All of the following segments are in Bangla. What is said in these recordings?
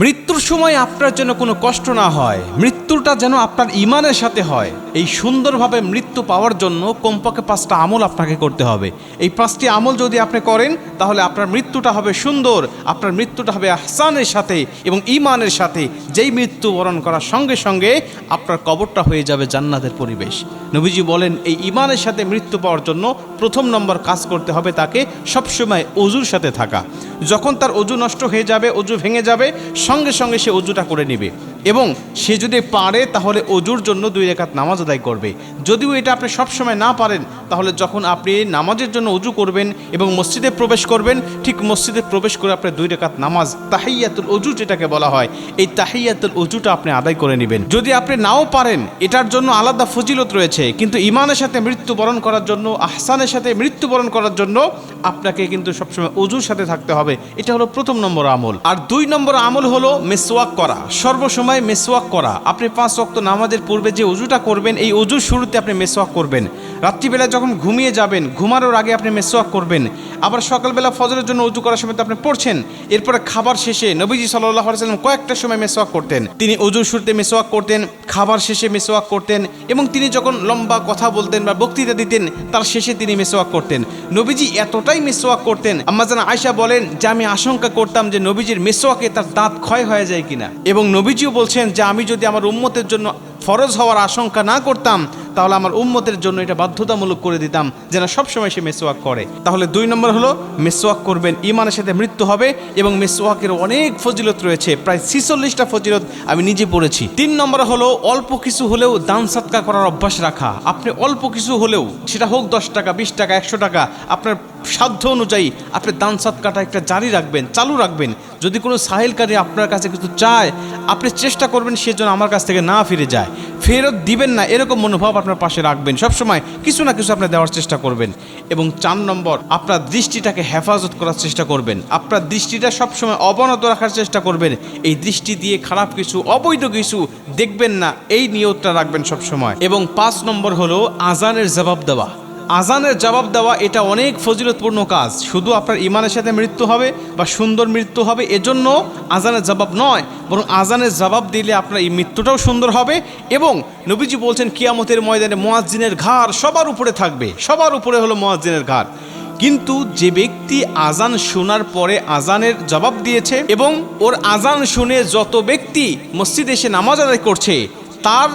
মৃত্যুর সময় আপনার জন্য কোনো কষ্ট না হয়। মৃত্যুটা যেন আপনার ইমানের সাথে হয়। এই সুন্দরভাবে মৃত্যু পাওয়ার জন্য কমপক্ষে পাঁচটা আমল আপনাকে করতে হবে। এই পাঁচটি আমল যদি আপনি করেন, তাহলে আপনার মৃত্যুটা হবে সুন্দর, আপনার মৃত্যুটা হবে আহসানের সাথে এবং ইমানের সাথে। যেই মৃত্যু বরণ করার সঙ্গে সঙ্গে আপনার কবরটা হয়ে যাবে জান্নাতের পরিবেশ। নবীজি বলেন, এই ইমানের সাথে মৃত্যু পাওয়ার জন্য প্রথম নম্বর কাজ করতে হবে তাকে সবসময় অজুর সাথে থাকা। যখন তার অজু নষ্ট হয়ে যাবে, অজু ভেঙে যাবে, সঙ্গে সঙ্গে সে অজুটা করে নেবে। এবং সে যদি পারে তাহলে অজুর জন্য দুই রেখাত নামাজ আদায় করবে। যদিও এটা আপনি সবসময় না পারেন তাহলে যখন আপনি নামাজের জন্য অজু করবেন এবং মসজিদে প্রবেশ করবেন, ঠিক মসজিদে প্রবেশ করে আপনি দুই রেখাত নামাজ, তাহিয়াতুল অজু যেটাকে বলা হয়, এই তাহিয়াতুল অজুটা আপনি আদায় করে নেবেন। যদি আপনি নাও পারেন, এটার জন্য আলাদা ফজিলত রয়েছে, কিন্তু ইমানের সাথে মৃত্যুবরণ করার জন্য, আহসানের সাথে মৃত্যুবরণ করার জন্য আপনাকে কিন্তু সবসময় অজুর সাথে থাকতে হবে। এটা হলো প্রথম নম্বর আমল। আর দুই নম্বর আমল হলো মেসওয়াক করা। সর্বসময় মেসওয়াক করা। আপনি পাঁচ ওয়াক্ত নামাজের পূর্বে যে অজুটা করবেন, এই অজুর শুরুতে আপনি মেসওয়াক করবেন। রাত্রিবেলা যখন ঘুমিয়ে যাবেন, ঘুমানোর আগে আপনি মেসওয়াক করবেন। আবার সকালবেলা ফজরের জন্য অজু করার সময় আপনি পড়ছেন। এরপরে খাবার শেষে নবীজি সাল্লাহ সাল্লাম কয়েকটা সময় মেসওয়াক করতেন। তিনি অজুর শুরুতে মেসওয়াক করতেন, খাবার শেষে মেসওয়াক করতেন এবং তিনি যখন লম্বা কথা বলতেন বা বক্তৃতা দিতেন, তার শেষে তিনি মেসওয়াক করতেন। নবীজি এতটাই মেসওয়াক করতেন। আম্মাজান আয়সা বলেন, যে আমি আশঙ্কা করতাম যে নবীজির মেসওয়াকে তার দাঁত ক্ষয় হয়ে যায় কিনা। এবং নবীজিও বলছেন, যে আমি যদি আমার উম্মতের জন্য ফরজ হওয়ার আশঙ্কা না করতাম তাহলে আমার উম্মতের জন্য এটা বাধ্যতামূলক করে দিতাম যেন সবসময় সে মেসোয়াক করে। তাহলে দুই নম্বর হলো মেসোয়াক করবেন ইমানের সাথে মৃত্যু হবে এবং মেসোয়াকের অনেক ফজিলত রয়েছে, প্রায় ছিচল্লিশটা ফজিলত আমি নিজে পড়েছি। তিন নম্বর হলো, অল্প কিছু হলেও দান সৎকার করার অভ্যাস রাখা। আপনি অল্প কিছু হলেও, সেটা হোক দশ টাকা, বিশ টাকা, একশো টাকা, আপনার সাধ্য অনুযায়ী আপনি দান সৎকারটা একটা জারি রাখবেন, চালু রাখবেন। যদি কোনো সাহিলকারী আপনার কাছে কিছু চায়, আপনি চেষ্টা করবেন সে আমার কাছ থেকে না ফিরে যায়। ফেরত দিবেন না, এরকম মনোভাব আপনার পাশে রাখবেন। সবসময় কিছু না কিছু আপনি দেওয়ার চেষ্টা করবেন এবং চার নম্বর, আপনার দৃষ্টিটাকে হেফাজত করার চেষ্টা করবেন। আপনার দৃষ্টিটা সবসময় অবনত রাখার চেষ্টা করবেন। এই দৃষ্টি দিয়ে খারাপ কিছু, অবৈধ কিছু দেখবেন না, এই নিয়তটা রাখবেন সবসময়। এবং পাঁচ নম্বর হলো আজানের জবাব দেওয়া। আজানের জবাব দেওয়া এটা অনেক ফজিলতপূর্ণ কাজ। শুধু আপনার ইমানের সাথে মৃত্যু হবে বা সুন্দর মৃত্যু হবে, এজন্য আজানের জবাব নয়, বরং আজানের জবাব দিলে আপনার এই মৃত্যুটাও সুন্দর হবে এবং নবীজি বলছেন, কিয়ামতের ময়দানে মোয়াজ্জিনের ঘাড় সবার উপরে থাকবে, সবার উপরে হলো মোয়াজ্জিনের ঘাড়। কিন্তু যে ব্যক্তি আজান শোনার পরে আজানের জবাব দিয়েছে এবং ওর আজান শুনে যত ব্যক্তি মসজিদে এসে নামাজ আদায় করছে, তার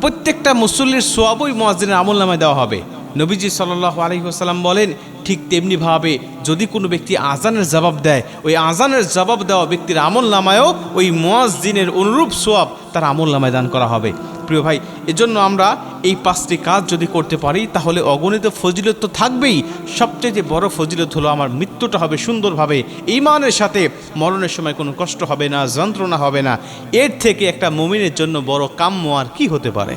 প্রত্যেকটা মুসল্লির সোয়াবই মোয়াজ্জিনের আমল নামায় দেওয়া হবে। নবীজি সাল্লাহ আলহিহাসাল্লাম বলেন, ঠিক তেমনিভাবে যদি কোনো ব্যক্তি আজানের জবাব দেয়, ওই আজানের জবাব দেওয়া ব্যক্তির আমল নামায়ও ওই মোয়াজদিনের অনুরূপ সোয়াব তার আমল নামায় দান করা হবে। প্রিয় ভাই, এজন্য আমরা এই পাঁচটি কাজ যদি করতে পারি, তাহলে অগণিত ফজিলত তো থাকবেই। সবচেয়ে বড় ফজিলত হলো আমার মৃত্যুটা হবে সুন্দরভাবে ইমানের সাথে মরণের সময় কোনো কষ্ট হবে না, যন্ত্রণা হবে না। এর থেকে একটা মুমিনের জন্য বড় কাম্য আর কি হতে পারে?